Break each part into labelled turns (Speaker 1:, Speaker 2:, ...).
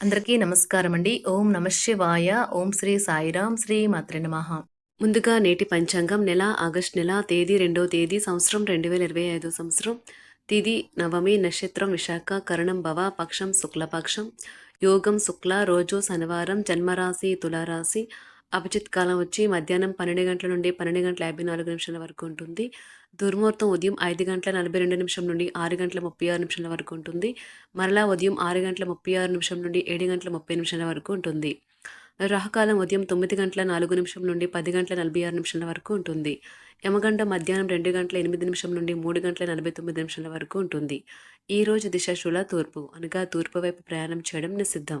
Speaker 1: అందరికీ నమస్కారం అండి. ఓం నమ శివాయ. ఓం శ్రీ సాయిరాం శ్రీ మాత్ర నమః. ముందుగా నేటి పంచాంగం నెల ఆగస్ట్ నెల తేదీ రెండవ తేదీ సంవత్సరం రెండు వేల ఇరవై ఐదో సంవత్సరం. తిది నవమి నక్షత్రం విశాఖ కరణం భవ పక్షం శుక్లపక్షం. యోగం శుక్ల రోజు శనివారం జన్మరాశి తులారాశి. అభిజిత్ కాలం వచ్చి మధ్యాహ్నం పన్నెండు గంటల నుండి పన్నెండు గంటల యాభై నాలుగు నిమిషాల వరకు ఉంటుంది. దుర్ముహూర్తం ఉదయం ఐదు గంటల నలభై రెండు నిమిషం నుండి ఆరు గంటల ముప్పై ఆరు నిమిషాల వరకు ఉంటుంది. మరలా ఉదయం ఆరు గంటల ముప్పై ఆరు నిమిషం నుండి ఏడు గంటల ముప్పై నిమిషాల వరకు ఉంటుంది. రాహకాలం ఉదయం తొమ్మిది గంటల నాలుగు నిమిషం నుండి పది గంటల నలభై ఆరు నిమిషాల వరకు ఉంటుంది. యమగంట మధ్యాహ్నం రెండు గంటల ఎనిమిది నిమిషం నుండి మూడు గంటల నలభై తొమ్మిది నిమిషాల వరకు ఉంటుంది. ఈ రోజు దిశ శుల తూర్పు అనగా తూర్పు వైపు ప్రయాణం చేయడం నిషిద్ధం.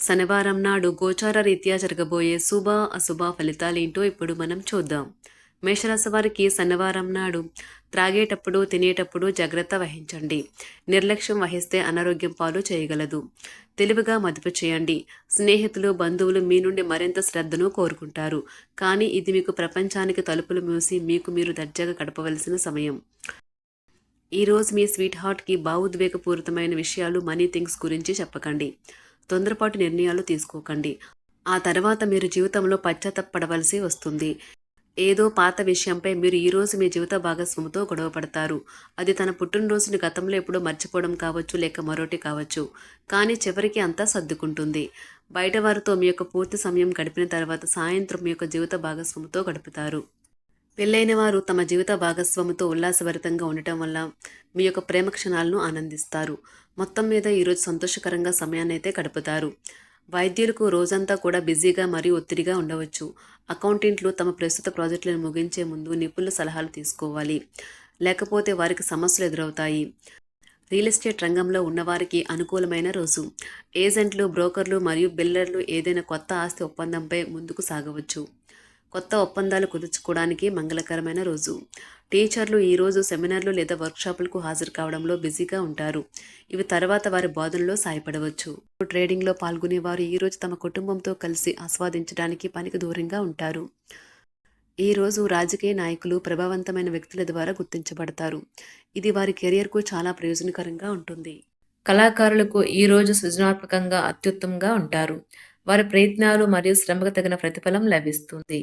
Speaker 1: శనివారం నాడు గోచార రీత్యా జరగబోయే శుభ అశుభ ఫలితాలేంటో ఇప్పుడు మనం చూద్దాం. మేషరాశి వారికి శనివారం నాడు త్రాగేటప్పుడు తినేటప్పుడు జాగ్రత్త వహించండి. నిర్లక్ష్యం వహిస్తే అనారోగ్యం పాలు చేయగలదు. తెలివిగా మదుపు చేయండి. స్నేహితులు బంధువులు మీ నుండి మరింత శ్రద్ధను కోరుకుంటారు. కానీ ఇది మీకు ప్రపంచానికి తలుపులు మూసి మీకు మీరు దర్జాగా గడపవలసిన సమయం. ఈరోజు మీ స్వీట్ హార్ట్కి భావోద్వేగపూరితమైన విషయాలు మనీ థింగ్స్ గురించి చెప్పకండి. తొందరపాటు నిర్ణయాలు తీసుకోకండి. ఆ తర్వాత మీరు జీవితంలో పశ్చాత్తపడవలసి వస్తుంది. ఏదో పాత విషయంపై మీరు ఈరోజు మీ జీవిత భాగస్వామితో గొడవపడతారు అది తన పుట్టినరోజుని గతంలో ఎప్పుడో మర్చిపోవడం కావచ్చు లేక మరోటి కావచ్చు. కానీ చివరికి అంతా సర్దుకుంటుంది. బయట వారితో మీ యొక్క పూర్తి సమయం గడిపిన తర్వాత సాయంత్రం మీ యొక్క జీవిత భాగస్వామితో గడుపుతారు. పెళ్ళైన వారు తమ జీవిత భాగస్వామితో ఉల్లాసభరితంగా ఉండటం వల్ల మీ యొక్క ప్రేమ క్షణాలను ఆనందిస్తారు. మొత్తం మీద ఈరోజు సంతోషకరంగా సమయాన్ని అయితే గడుపుతారు. వైద్యులకు రోజంతా కూడా బిజీగా మరియు ఒత్తిడిగా ఉండవచ్చు. అకౌంటెంట్లు తమ ప్రస్తుత ప్రాజెక్టులను ముగించే ముందు నిపుణుల సలహాలు తీసుకోవాలి. లేకపోతే వారికి సమస్యలు ఎదురవుతాయి. రియల్ ఎస్టేట్ రంగంలో ఉన్నవారికి అనుకూలమైన రోజు. ఏజెంట్లు బ్రోకర్లు మరియు బిల్డర్లు ఏదైనా కొత్త ఆస్తి ఒప్పందంపై ముందుకు సాగవచ్చు. కొత్త ఒప్పందాలు కుదుర్చుకోవడానికి మంగళకరమైన రోజు. టీచర్లు ఈరోజు సెమినార్లు లేదా వర్క్షాపులకు హాజరు కావడంలో బిజీగా ఉంటారు. ఇవి తర్వాత వారి బోధనలో సాయపడవచ్చు. ట్రేడింగ్లో పాల్గొనేవారు ఈరోజు తమ కుటుంబంతో కలిసి ఆస్వాదించడానికి పనికి దూరంగా ఉంటారు. ఈరోజు రాజకీయ నాయకులు ప్రభావవంతమైన వ్యక్తుల ద్వారా గుర్తించబడతారు. ఇది వారి కెరియర్కు చాలా ప్రయోజనకరంగా ఉంటుంది. కళాకారులకు ఈరోజు సృజనాత్మకంగా అత్యుత్తమంగా ఉంటారు. వారి ప్రయత్నాలు మరియు శ్రమకు తగిన ప్రతిఫలం లభిస్తుంది.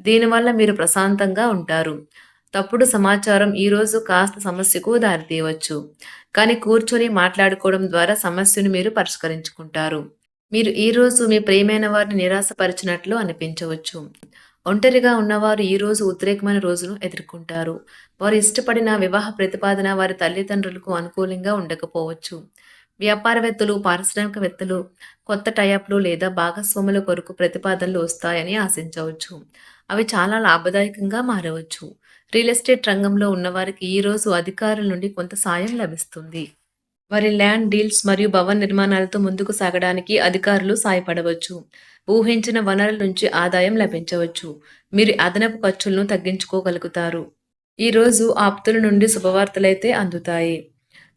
Speaker 1: దీనివల్ల మీరు ప్రశాంతంగా ఉంటారు. తప్పుడు సమాచారం ఈరోజు కాస్త సమస్యకు దారితీయవచ్చు. కానీ కూర్చొని మాట్లాడుకోవడం ద్వారా సమస్యను మీరు పరిష్కరించుకుంటారు. మీరు ఈరోజు మీ ప్రియమైన వారిని నిరాశపరిచినట్లు అనిపించవచ్చు. ఒంటరిగా ఉన్నవారు ఈ రోజు ఉద్రేకమైన రోజును ఎదుర్కొంటారు. వారు ఇష్టపడిన వివాహ ప్రతిపాదన వారి తల్లిదండ్రులకు అనుకూలంగా ఉండకపోవచ్చు. వ్యాపారవేత్తలు పారిశ్రామికవేత్తలు కొత్త టైప్లు లేదా భాగస్వాముల కొరకు ప్రతిపాదనలు వస్తాయని ఆశించవచ్చు. అవి చాలా లాభదాయకంగా మారవచ్చు. రియల్ ఎస్టేట్ రంగంలో ఉన్నవారికి ఈరోజు అధికారుల నుండి కొంత సాయం లభిస్తుంది. వారి ల్యాండ్ డీల్స్ మరియు భవన నిర్మాణాలతో ముందుకు సాగడానికి అధికారులు సాయపడవచ్చు. ఊహించిన వనరుల నుంచి ఆదాయం లభించవచ్చు. మీరు అదనపు ఖర్చులను తగ్గించుకోగలుగుతారు. ఈరోజు ఆప్తుల నుండి శుభవార్తలైతే అందుతాయి.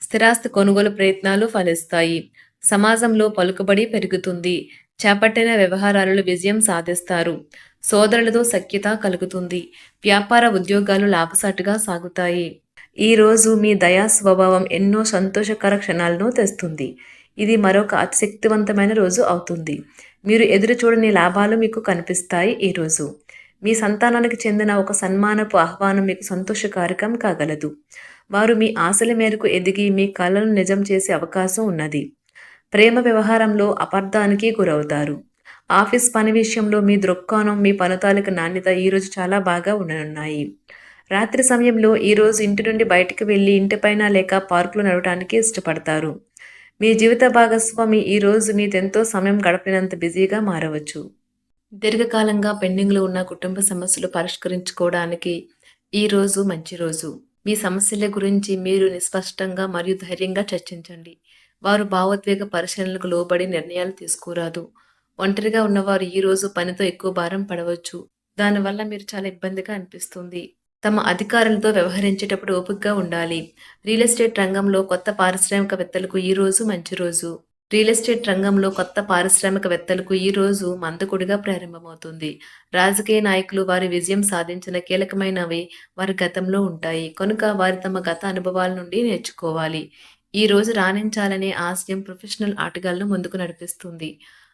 Speaker 1: స్థిరాస్తి కొనుగోలు ప్రయత్నాలు ఫలిస్తాయి. సమాజంలో పలుకుబడి పెరుగుతుంది. చేపట్టిన వ్యవహారాలలో విజయం సాధిస్తారు. సోదరులతో సఖ్యత కలుగుతుంది. వ్యాపార ఉద్యోగాలు లాభసాటిగా సాగుతాయి. ఈరోజు మీ దయా స్వభావం ఎన్నో సంతోషకర క్షణాలను తెస్తుంది. ఇది మరొక అతిశక్తివంతమైన రోజు అవుతుంది. మీరు ఎదురు చూడని లాభాలు మీకు కనిపిస్తాయి ఈరోజు మీ సంతానానికి చెందిన ఒక సన్మానపు ఆహ్వానం మీకు సంతోషకారకం కాగలదు. వారు మీ ఆశల మేరకు ఎదిగి మీ కళలను నిజం చేసే అవకాశం ఉన్నది. ప్రేమ వ్యవహారంలో అపార్థానికి గురవుతారు. ఆఫీస్ పని విషయంలో మీ దృక్కోణం మీ పనుతాలకు నాణ్యత ఈరోజు చాలా బాగా ఉండనున్నాయి. రాత్రి సమయంలో ఈరోజు ఇంటి నుండి బయటికి వెళ్ళి ఇంటిపైన లేక పార్కులో నడవడానికి ఇష్టపడతారు. మీ జీవిత భాగస్వామి ఈరోజు మీదెంతో సమయం గడపినంత బిజీగా మారవచ్చు. దీర్ఘకాలంగా పెండింగ్లో ఉన్న కుటుంబ సమస్యలు పరిష్కరించుకోవడానికి ఈ రోజు మంచి రోజు. మీ సమస్యల గురించి మీరు నిస్పష్టంగా మరియు ధైర్యంగా చర్చించండి. వారు భావోద్వేగ పరిశీలనలకు లోబడి నిర్ణయాలు తీసుకోరాదు. ఒంటరిగా ఉన్నవారు ఈ రోజు పనితో ఎక్కువ భారం పడవచ్చు. దానివల్ల మీరు చాలా ఇబ్బందిగా అనిపిస్తుంది. తమ అధికారులతో వ్యవహరించేటప్పుడు ఓపికగా ఉండాలి. రియల్ ఎస్టేట్ రంగంలో కొత్త పారిశ్రామికవేత్తలకు ఈ రోజు మంచి రోజు. రియల్ ఎస్టేట్ రంగంలో కొత్త పారిశ్రామికవేత్తలకు ఈ రోజు మందకుడిగా ప్రారంభమవుతుంది. రాజకీయ నాయకులు వారి విజయం సాధించిన కీలకమైనవి వారి గతంలో ఉంటాయి. కనుక వారి తమ గత అనుభవాల నుండి నేర్చుకోవాలి. ఈ రోజు రాణించాలనే ఆశయం ప్రొఫెషనల్ ఆటగాళ్ళను ముందుకు నడిపిస్తుంది.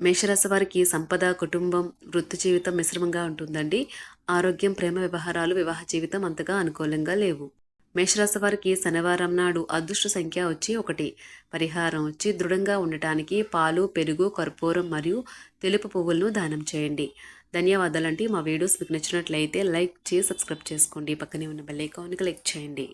Speaker 1: మేషరాశి వారికి సంపద కుటుంబం వృత్తి జీవితం మిశ్రమంగా ఉంటుందండి. ఆరోగ్యం ప్రేమ వ్యవహారాలు వివాహ జీవితం అంతగా అనుకూలంగా లేవు. మేషరాశి వారికి శనివారం నాడు అదృష్ట సంఖ్య వచ్చి ఒకటి. పరిహారం వచ్చి దృఢంగా ఉండటానికి పాలు పెరుగు కర్పూరం మరియు తెలుపు పువ్వులను దానం చేయండి. ధన్యవాదాలంటే మా వీడియోస్ మీకు నచ్చినట్లయితే లైక్ చేసి సబ్స్క్రైబ్ చేసుకోండి. పక్కనే ఉన్న బెల్ ఐకాన్కి క్లిక్ చేయండి.